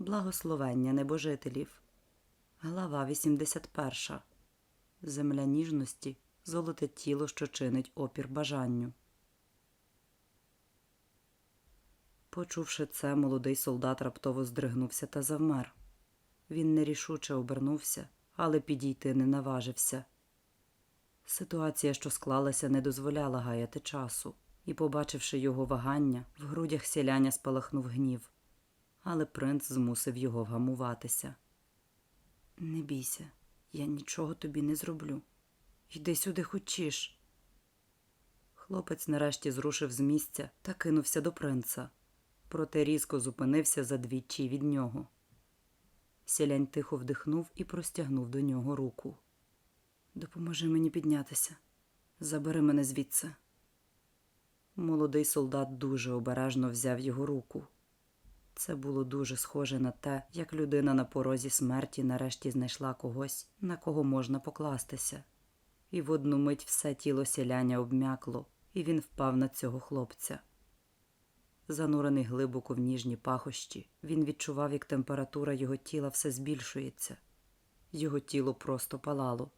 Благословення небожителів. Глава 81. Земля ніжності, золоте тіло, що чинить опір бажанню. Почувши це, молодий солдат раптово здригнувся та завмер. Він нерішуче обернувся, але підійти не наважився. Ситуація, що склалася, не дозволяла гаяти часу, і, побачивши його вагання, в грудях сіляня спалахнув гнів. Але принц змусив його вгамуватися. Не бійся, я нічого тобі не зроблю. Йди сюди хочеш. Хлопець нарешті зрушив з місця та кинувся до принца, проте різко зупинився за двічі від нього. Сілянь тихо вдихнув і простягнув до нього руку. Допоможи мені піднятися. Забери мене звідси. Молодий солдат дуже обережно взяв його руку. Це було дуже схоже на те, як людина на порозі смерті нарешті знайшла когось, на кого можна покластися. І в одну мить все тіло сіляня обмякло, і він впав на цього хлопця. Занурений глибоко в ніжні пахощі, він відчував, як температура його тіла все збільшується. Його тіло просто палало.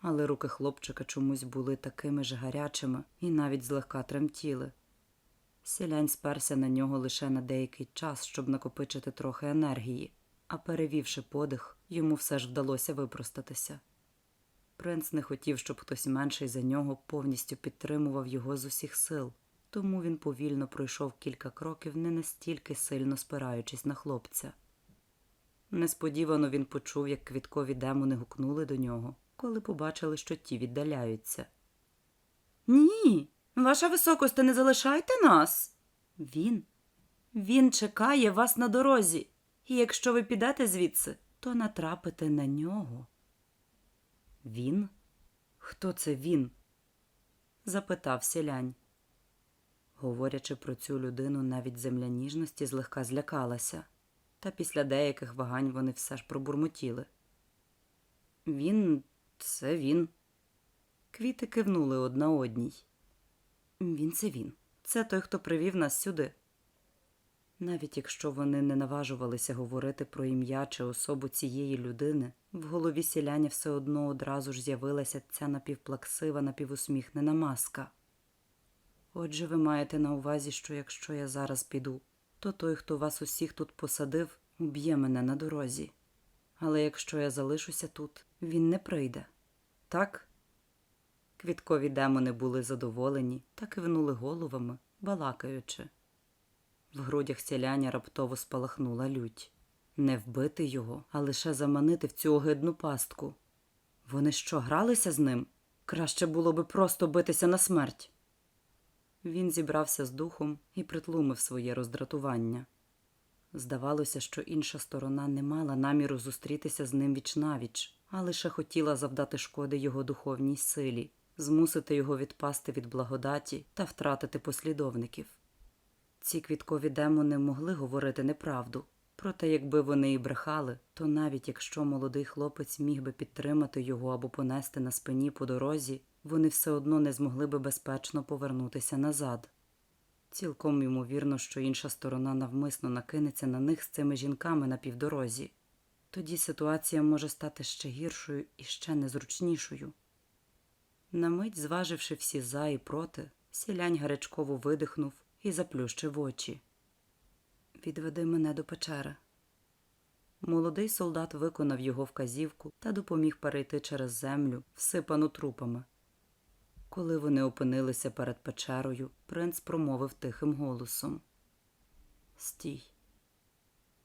Але руки хлопчика чомусь були такими ж гарячими і навіть злегка тремтіли. Сілянь сперся на нього лише на деякий час, щоб накопичити трохи енергії, а перевівши подих, йому все ж вдалося випростатися. Принц не хотів, щоб хтось менший за нього повністю підтримував його з усіх сил, тому він повільно пройшов кілька кроків, не настільки сильно спираючись на хлопця. Несподівано він почув, як квіткові демони гукнули до нього, коли побачили, що ті віддаляються. Ні, ваша високосте, не залишайте нас. Він. Він чекає вас на дорозі, і якщо ви підете звідси, то натрапите на нього. Він? Хто це він? запитав селянь. Говорячи про цю людину, навіть земля ніжності злегка злякалася, та після деяких вагань вони все ж пробурмотіли. Він, це він. Квіти кивнули одна одній. Він це він. Це той, хто привів нас сюди. Навіть якщо вони не наважувалися говорити про ім'я чи особу цієї людини, в голові сіляня все одно одразу ж з'явилася ця напівплаксива, напівусміхнена маска. Отже, ви маєте на увазі, що якщо я зараз піду, то той, хто вас усіх тут посадив, уб'є мене на дорозі. Але якщо я залишуся тут, він не прийде. Так? Квіткові демони були задоволені та кивнули головами, балакаючи. В грудях селяня раптово спалахнула лють. Не вбити його, а лише заманити в цю огидну пастку. Вони що, гралися з ним? Краще було би просто битися на смерть. Він зібрався з духом і притлумив своє роздратування. Здавалося, що інша сторона не мала наміру зустрітися з ним вічнавіч, а лише хотіла завдати шкоди його духовній силі, змусити його відпасти від благодаті та втратити послідовників. Ці квіткові демони могли говорити неправду, проте якби вони і брехали, то навіть якщо молодий хлопець міг би підтримати його або понести на спині по дорозі, вони все одно не змогли би безпечно повернутися назад. Цілком ймовірно, що інша сторона навмисно накинеться на них з цими жінками на півдорозі. Тоді ситуація може стати ще гіршою і ще незручнішою. На мить, зваживши всі за і проти, сілянь гарячково видихнув і заплющив очі. Відведи мене до печери. Молодий солдат виконав його вказівку та допоміг перейти через землю, всипану трупами. Коли вони опинилися перед печерою, принц промовив тихим голосом Стій.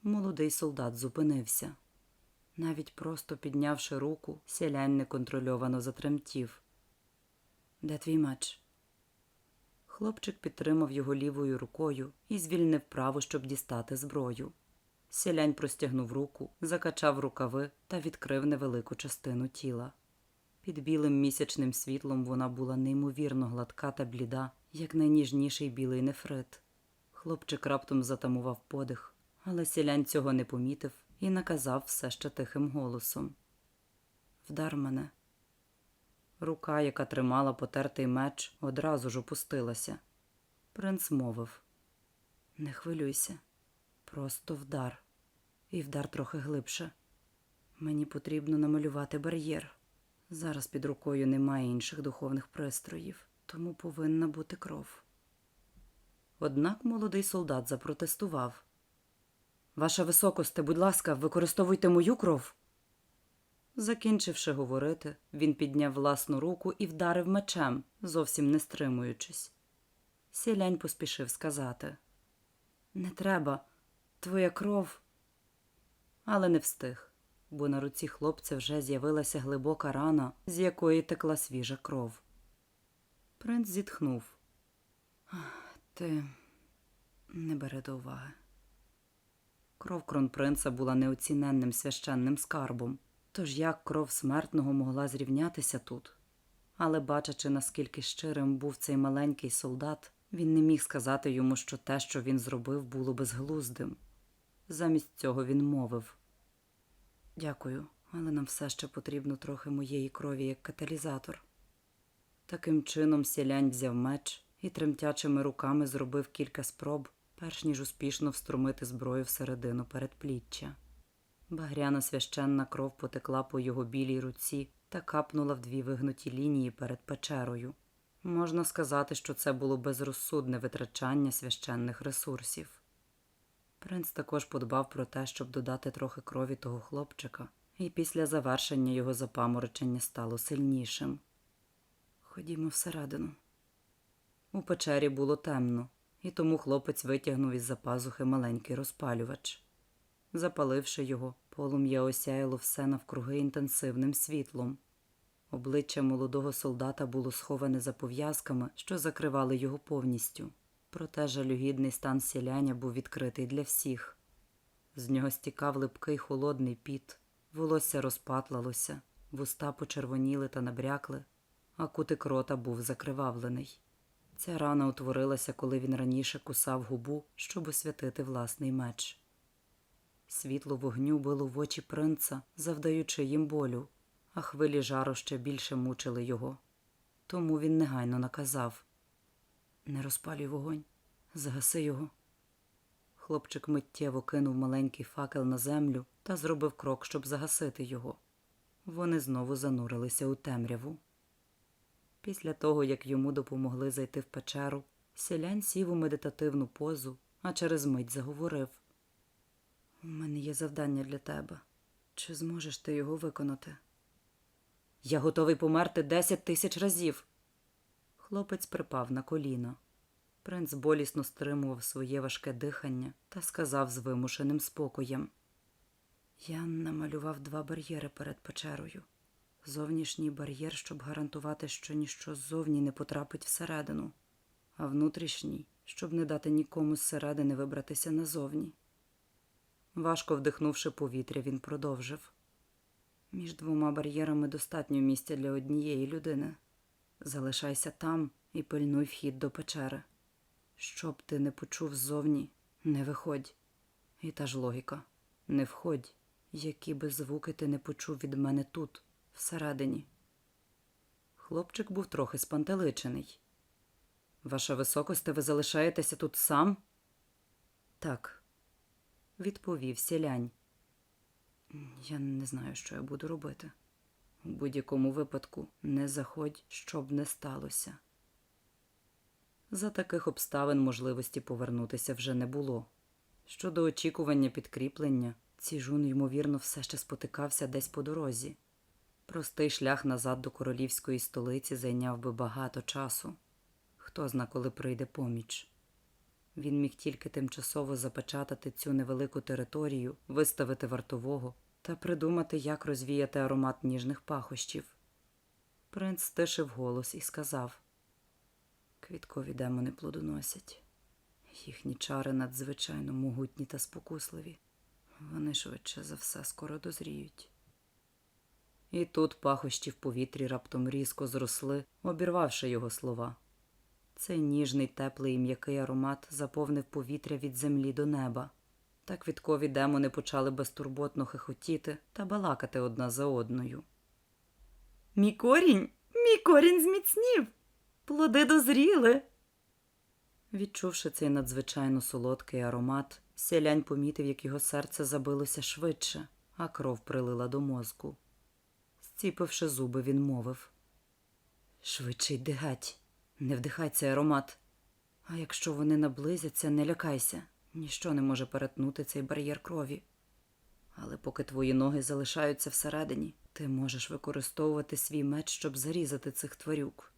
Молодий солдат зупинився. Навіть просто піднявши руку, сілянь неконтрольовано затремтів. Де твій меч? Хлопчик підтримав його лівою рукою і звільнив праву, щоб дістати зброю. Сілянь простягнув руку, закачав рукави та відкрив невелику частину тіла. Під білим місячним світлом вона була неймовірно гладка та бліда, як найніжніший білий нефрит. Хлопчик раптом затамував подих, але сілянь цього не помітив і наказав все ще тихим голосом Вдар мене. Рука, яка тримала потертий меч, одразу ж опустилася. Принц мовив Не хвилюйся, просто вдар. і вдар трохи глибше. Мені потрібно намалювати бар'єр. Зараз під рукою немає інших духовних пристроїв, тому повинна бути кров. Однак молодий солдат запротестував. Ваша високосте, будь ласка, використовуйте мою кров. Закінчивши говорити, він підняв власну руку і вдарив мечем, зовсім не стримуючись. Сілянь поспішив сказати Не треба, твоя кров. Але не встиг, бо на руці хлопця вже з'явилася глибока рана, з якої текла свіжа кров. Принц зітхнув. Ти не бери до уваги. Кров кронпринца була неоціненним священним скарбом, тож як кров смертного могла зрівнятися тут? Але, бачачи, наскільки щирим був цей маленький солдат, він не міг сказати йому, що те, що він зробив, було безглуздим. Замість цього він мовив Дякую, але нам все ще потрібно трохи моєї крові як каталізатор. Таким чином сілянь взяв меч і тремтячими руками зробив кілька спроб, перш ніж успішно встромити зброю всередину передпліччя. Багряна священна кров потекла по його білій руці та капнула в дві вигнуті лінії перед печерою. Можна сказати, що це було безрозсудне витрачання священних ресурсів. Принц також подбав про те, щоб додати трохи крові того хлопчика, і після завершення його запаморочення стало сильнішим. Ходімо всередину. У печері було темно, і тому хлопець витягнув із за пазухи маленький розпалювач. Запаливши його, полум'я осяяло все навкруги інтенсивним світлом. Обличчя молодого солдата було сховане за пов'язками, що закривали його повністю. Проте жалюгідний стан сіляння був відкритий для всіх. З нього стікав липкий холодний піт, волосся розпатлалося, вуста почервоніли та набрякли, а кутик рота був закривавлений. Ця рана утворилася, коли він раніше кусав губу, щоб освятити власний меч. Світло вогню било в очі принца, завдаючи їм болю, а хвилі жару ще більше мучили його. Тому він негайно наказав Не розпалюй вогонь, загаси його. Хлопчик миттєво кинув маленький факел на землю та зробив крок, щоб загасити його. Вони знову занурилися у темряву. Після того, як йому допомогли зайти в печеру, селянь сів у медитативну позу, а через мить заговорив. У мене є завдання для тебе. Чи зможеш ти його виконати? Я готовий померти десять тисяч разів. Хлопець припав на коліна. Принц болісно стримував своє важке дихання та сказав з вимушеним спокоєм. Я намалював два бар'єри перед печерою. Зовнішній бар'єр, щоб гарантувати, що ніщо ззовні не потрапить всередину, а внутрішній, щоб не дати нікому зсередини вибратися назовні. Важко вдихнувши повітря, він продовжив. Між двома бар'єрами достатньо місця для однієї людини. Залишайся там і пильнуй вхід до печери. Щоб ти не почув ззовні, не виходь. І та ж логіка не входь, які би звуки ти не почув від мене тут, всередині. Хлопчик був трохи спантеличений. Ваша високосте, ви залишаєтеся тут сам? Так, відповів сілянь. Я не знаю, що я буду робити. У будь-якому випадку не заходь, щоб не сталося. За таких обставин можливості повернутися вже не було. Щодо очікування підкріплення, Ціжун, ймовірно, все ще спотикався десь по дорозі. Простий шлях назад до королівської столиці зайняв би багато часу. Хто зна, коли прийде поміч. Він міг тільки тимчасово запечатати цю невелику територію, виставити вартового та придумати, як розвіяти аромат ніжних пахощів. Принц стишив голос і сказав Квіткові демони плодоносять. Їхні чари надзвичайно могутні та спокусливі. Вони швидше за все скоро дозріють. І тут пахощі в повітрі раптом різко зросли, обірвавши його слова. Цей ніжний, теплий і м'який аромат заповнив повітря від землі до неба. Так квіткові демони почали безтурботно хихотіти та балакати одна за одною. Мій корінь, мій корінь зміцнів, плоди дозріли. Відчувши цей надзвичайно солодкий аромат, Селянь помітив, як його серце забилося швидше, а кров прилила до мозку. Зціпивши зуби, він мовив Швидше йди геть, не вдихай цей аромат. А якщо вони наблизяться, не лякайся, ніщо не може перетнути цей бар'єр крові. Але поки твої ноги залишаються всередині, ти можеш використовувати свій меч, щоб зарізати цих тварюк.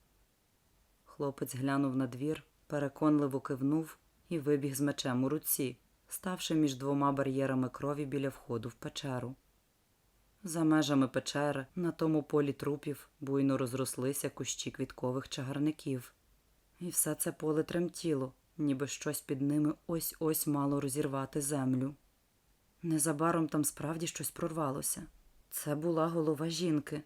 Хлопець глянув на двір, переконливо кивнув і вибіг з мечем у руці, ставши між двома бар'єрами крові біля входу в печеру. За межами печери, на тому полі трупів, буйно розрослися кущі квіткових чагарників. І все це поле тремтіло, ніби щось під ними ось ось мало розірвати землю. Незабаром там справді щось прорвалося. Це була голова жінки.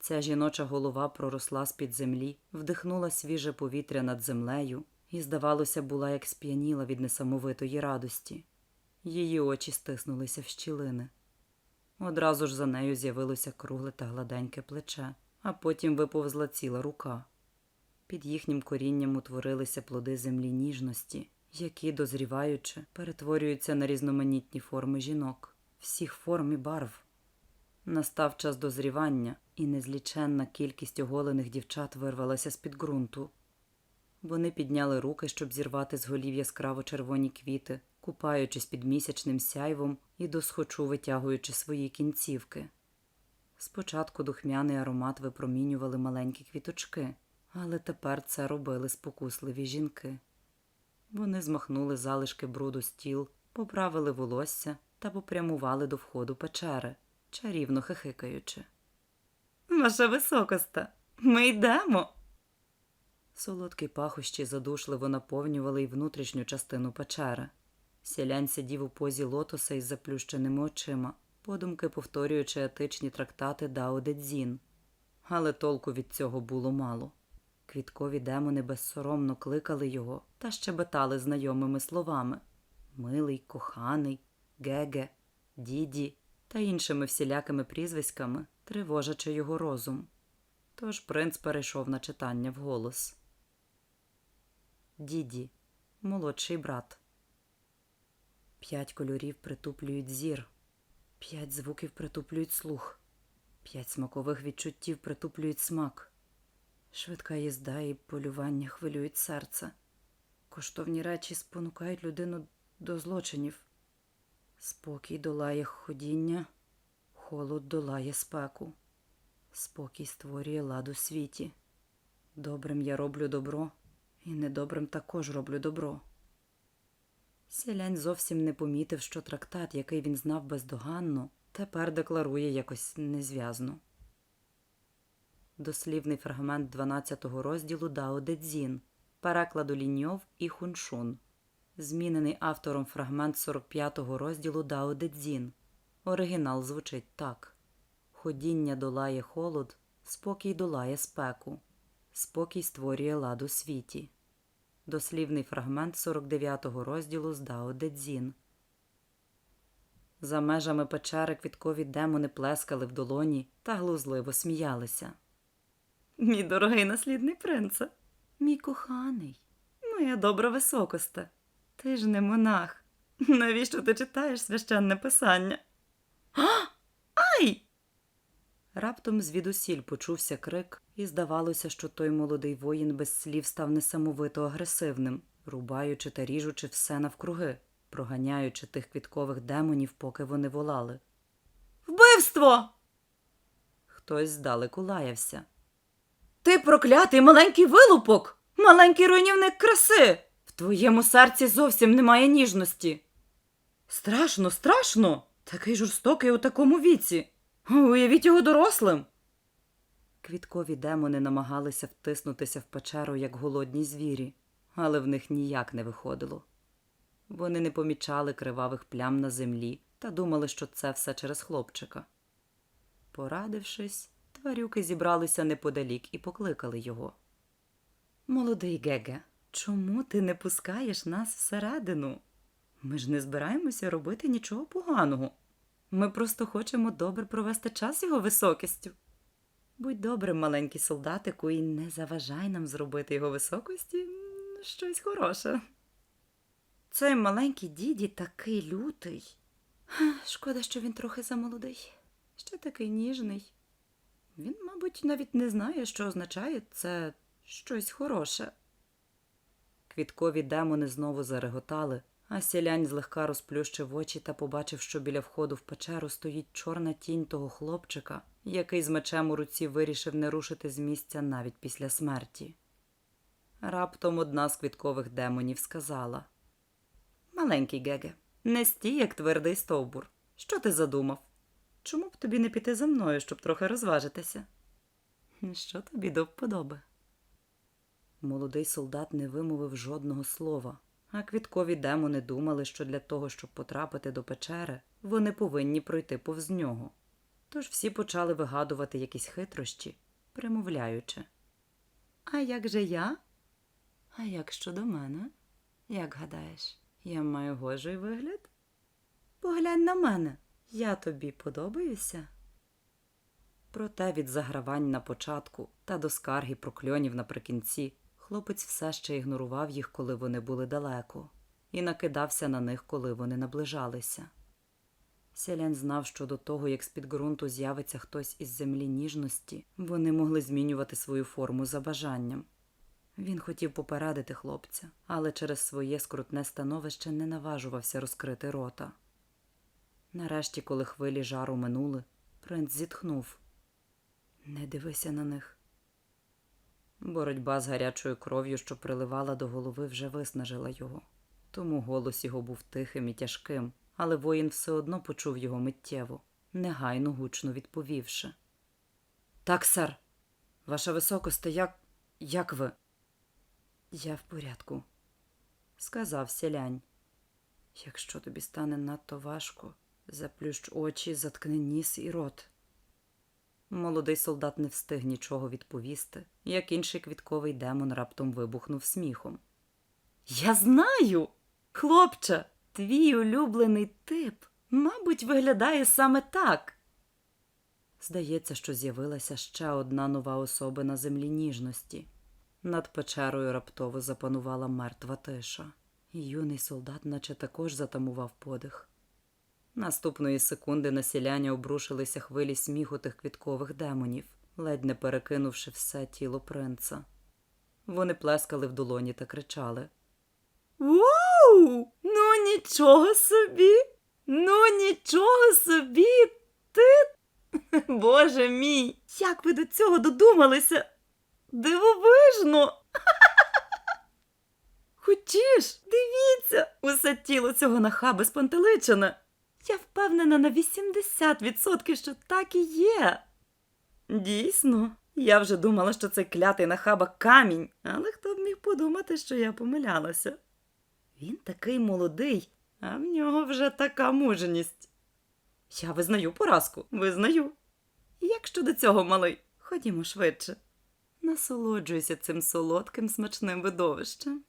Ця жіноча голова проросла з-під землі, вдихнула свіже повітря над землею і, здавалося, була як сп'яніла від несамовитої радості. Її очі стиснулися в щілини. Одразу ж за нею з'явилося кругле та гладеньке плече, а потім виповзла ціла рука. Під їхнім корінням утворилися плоди землі ніжності, які, дозріваючи, перетворюються на різноманітні форми жінок, всіх форм і барв. Настав час дозрівання, і незліченна кількість оголених дівчат вирвалася з-під ґрунту. Вони підняли руки, щоб зірвати з голів яскраво червоні квіти, купаючись під місячним сяйвом і досхочу витягуючи свої кінцівки. Спочатку духмяний аромат випромінювали маленькі квіточки, але тепер це робили спокусливі жінки. Вони змахнули залишки бруду з тіл, поправили волосся та попрямували до входу печери, чарівно хихикаючи. Ваша високоста, ми йдемо. Солодкі пахощі задушливо наповнювали й внутрішню частину печери. Сілянь сидів у позі лотоса із заплющеними очима, подумки повторюючи етичні трактати Дао Де Цзін. Але толку від цього було мало. Квіткові демони безсоромно кликали його та щебетали знайомими словами милий, коханий, геге, діді та іншими всілякими прізвиськами, тривожачи його розум. Тож принц перейшов на читання вголос. Діді, молодший брат. П'ять кольорів притуплюють зір, п'ять звуків притуплюють слух, п'ять смакових відчуттів притуплюють смак. Швидка їзда і полювання хвилюють серце. Коштовні речі спонукають людину до злочинів. Спокій долає ходіння, холод долає спеку. Спокій створює лад у світі. Добрим я роблю добро, і недобрим також роблю добро. Селянь зовсім не помітив, що трактат, який він знав бездоганно, тепер декларує якось незв'язно. Дослівний фрагмент 12 розділу Дао Де Цзін, перекладу Ліньов і Хуншун. Змінений автором фрагмент 45-го розділу Дао Де Цзін. Оригінал звучить так: Ходіння долає холод, спокій долає спеку, спокій створює лад у світі. Дослівний фрагмент 49-го розділу з Дао Де Цзін. За межами печери квіткові демони плескали в долоні та глузливо сміялися. Мій дорогий наслідний принце, мій коханий, моя добра високосте. Ти ж не монах. Навіщо ти читаєш священне писання? А! Раптом звідусіль почувся крик, і здавалося, що той молодий воїн без слів став несамовито агресивним, рубаючи та ріжучи все навкруги, проганяючи тих квіткових демонів, поки вони волали. Вбивство! Хтось здалеку лаявся. Ти проклятий маленький вилупок, маленький руйнівник краси. В твоєму серці зовсім немає ніжності. Страшно, страшно. Такий жорстокий у такому віці. Уявіть його дорослим. Квіткові демони намагалися втиснутися в печеру, як голодні звірі, але в них ніяк не виходило. Вони не помічали кривавих плям на землі та думали, що це все через хлопчика. Порадившись, тварюки зібралися неподалік і покликали його. Молодий Геге, чому ти не пускаєш нас всередину? Ми ж не збираємося робити нічого поганого. Ми просто хочемо добре провести час його високістю. Будь добрим, маленький солдатику, і не заважай нам зробити його високості щось хороше. Цей маленький діді такий лютий. Шкода, що він трохи замолодий. Ще такий ніжний. Він, мабуть, навіть не знає, що означає це щось хороше. Квіткові демони знову зареготали, а сілянь злегка розплющив очі та побачив, що біля входу в печеру стоїть чорна тінь того хлопчика, який з мечем у руці вирішив не рушити з місця навіть після смерті. Раптом одна з квіткових демонів сказала: Маленький Геге, не стій, як твердий стовбур. Що ти задумав? Чому б тобі не піти за мною, щоб трохи розважитися? Що тобі до вподоби? Молодий солдат не вимовив жодного слова, а квіткові демони думали, що для того, щоб потрапити до печери, вони повинні пройти повз нього. Тож всі почали вигадувати якісь хитрощі, примовляючи. А як же я? А як щодо мене? Як гадаєш, я маю гожий вигляд? Поглянь на мене, я тобі подобаюся. Проте від загравань на початку та до скарги прокльонів наприкінці хлопець все ще ігнорував їх, коли вони були далеко, і накидався на них, коли вони наближалися. Селян знав, що до того, як з-під ґрунту з'явиться хтось із землі ніжності, вони могли змінювати свою форму за бажанням. Він хотів попередити хлопця, але через своє скрутне становище не наважувався розкрити рота. Нарешті, коли хвилі жару минули, принц зітхнув. Не дивися на них. Боротьба з гарячою кров'ю, що приливала до голови, вже виснажила його. Тому голос його був тихим і тяжким, але воїн все одно почув його миттєво, негайно гучно відповівши. Так, сер, ваша високосте, як. як ви? Я в порядку, сказав селянь. Якщо тобі стане надто важко, заплющ очі, заткни ніс і рот. Молодий солдат не встиг нічого відповісти, як інший квітковий демон раптом вибухнув сміхом. Я знаю, хлопче, твій улюблений тип, мабуть, виглядає саме так. Здається, що з'явилася ще одна нова особа на землі ніжності. Над печерою раптово запанувала мертва тиша, і юний солдат, наче також затамував подих. Наступної секунди на селяня обрушилися хвилі сміху тих квіткових демонів, ледь не перекинувши все тіло принца. Вони плескали в долоні та кричали. Вау! Ну нічого собі! Ну нічого собі! Ти. Боже мій! Як ви до цього додумалися? Дивовижно! Хочеш, дивіться, усе тіло цього нахаби спантеличене. Я впевнена на 80%, що так і є. Дійсно, я вже думала, що цей клятий нахаба камінь, але хто б міг подумати, що я помилялася. Він такий молодий, а в нього вже така мужність. Я визнаю поразку, визнаю. Як щодо цього, малий, ходімо швидше. Насолоджуйся цим солодким смачним видовищем.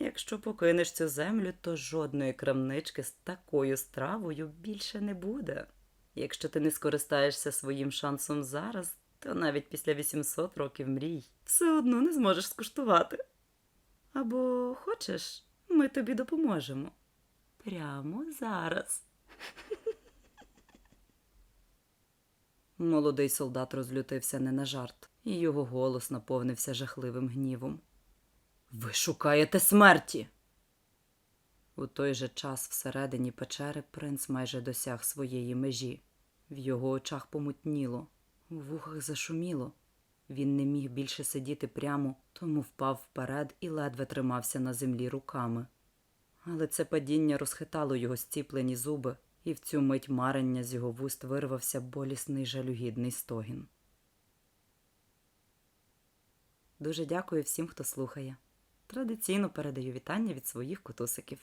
Якщо покинеш цю землю, то жодної крамнички з такою стравою більше не буде. Якщо ти не скористаєшся своїм шансом зараз, то навіть після 800 років мрій все одно не зможеш скуштувати. Або хочеш, ми тобі допоможемо. Прямо зараз. Молодий солдат розлютився не на жарт, і його голос наповнився жахливим гнівом. Ви шукаєте смерті. У той же час всередині печери принц майже досяг своєї межі. В його очах помутніло, у вухах зашуміло. Він не міг більше сидіти прямо, тому впав вперед і ледве тримався на землі руками. Але це падіння розхитало його зціплені зуби, і в цю мить марення з його вуст вирвався болісний жалюгідний стогін. Дуже дякую всім, хто слухає. Традиційно передаю вітання від своїх кутусиків.